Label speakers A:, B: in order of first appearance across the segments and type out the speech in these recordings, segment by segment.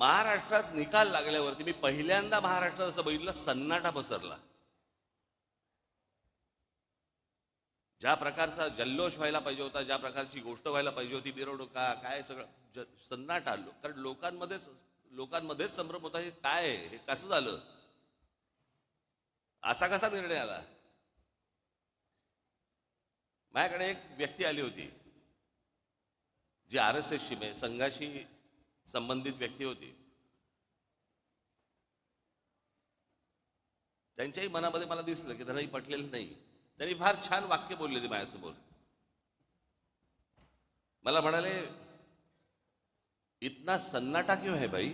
A: महाराष्ट्रात निकाल लागल्यावरती मी पहिल्यांदा महाराष्ट्रात असं बघितलं सन्नाटा पसरला. ज्या प्रकारचा जल्लोष व्हायला पाहिजे होता ज्या प्रकारची गोष्ट व्हायला पाहिजे होती मिरवणुका काय सगळं ज- आलो. कारण लोकांमध्येच लोकांमध्येच संभ्रम होता हे काय हे कसं झालं? असा कसा निर्णय आला? माझ्याकडे एक व्यक्ती आली होती जी आर एस एसची म्हणजे संघाशी संबंधित व्यक्ती होती. त्यांच्याही मनामध्ये मला दिसलं की त्यांनाही पटलेलं नाही. त्यांनी फार छान वाक्य बोलले ते माझ्यासमोर. मला म्हणाले इतना सन्नाटा क्यों है भाई?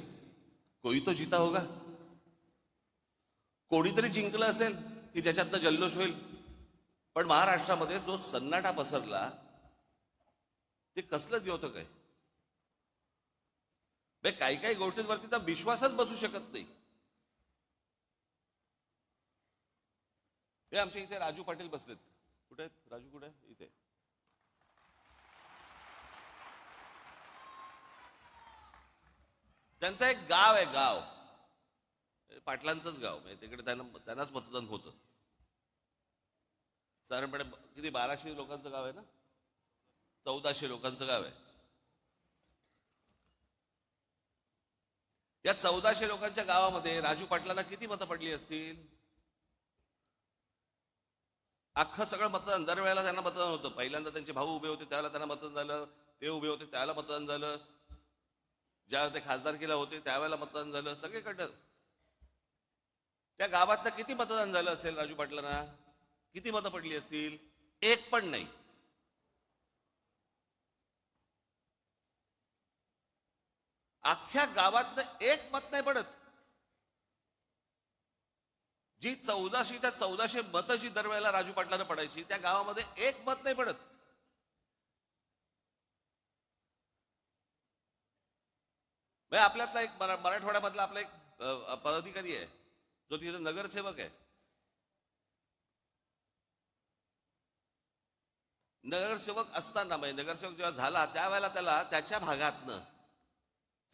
A: कोई तो जीता होगा. कोणीतरी जिंकलं असेल की ज्याच्यातनं जल्लोष होईल. पण महाराष्ट्रामध्ये जो सन्नाटा पसरला ते कसलं दिवत काय काही काही गोष्टींवरती तर विश्वासच बसू शकत नाही. हे आमच्या इथे राजू पाटील बसलेत. कुठे आहेत? राजू कुठे? इथे. त्यांचं एक गाव आहे गाव. पाटलांचंच गाव. म्हणजे तिकडे त्यांना त्यांनाच मतदान होतं. साधारणपणे किती? बाराशे लोकांचं गाव आहे ना? चौदाशे लोकांचं गाव आहे. या चौदाशे लोकांच्या गावामध्ये राजू पाटलांना किती मतं पडली असतील? अख्खं सगळं मतदान दरवेळेला त्यांना मतदान होतं. पहिल्यांदा त्यांचे भाऊ उभे होते त्याला त्यांना मतदान झालं. ते उभे होते त्यावेळेला मतदान झालं. ज्यावेळेला ते खासदार केला होते त्यावेळेला मतदान झालं. सगळीकडं त्या गावातनं किती मतदान झालं असेल राजू पाटलांना? किती मतं पडली असतील? एक पण नाही. अख्ख्या गावातनं एक मत नाही पडत. जी चौदाशे त्या चौदाशे मत जी दरवेळेला राजू पाटलानं पडायची त्या गावामध्ये एक मत नाही पडत. म्हणजे आपल्यातला एक मरा- मराठवाड्यामधला आपला एक पदाधिकारी आहे जो तिथे नगरसेवक आहे. नगरसेवक असताना म्हणजे नगरसेवक जेव्हा झाला त्यावेळेला त्याला त्याच्या भागातनं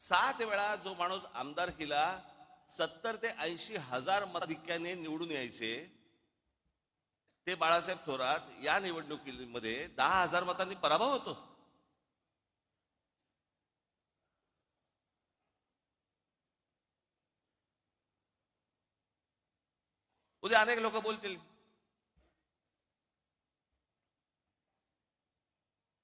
A: सात वेळा जो माणूस आमदारकीला सत्तर ते ऐंशी हजार मताधिक्याने निवडून यायचे ते बाळासाहेब थोरात या निवडणुकीमध्ये दहा हजार मतांनी पराभव होतो. उद्या अनेक लोक बोलतील.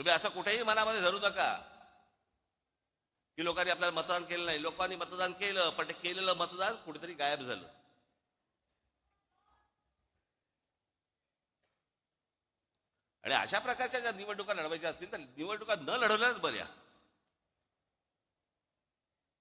A: तुम्ही असं कुठेही मनामध्ये धरू नका. की लोकांनी आपल्याला मतदान केलं नाही. लोकांनी मतदान केलं पण ते केलेलं मतदान कुठेतरी गायब झालं. आणि अशा प्रकारच्या ज्या निवडणुका लढवायच्या असतील तर निवडणुका न लढवल्याच बऱ्या.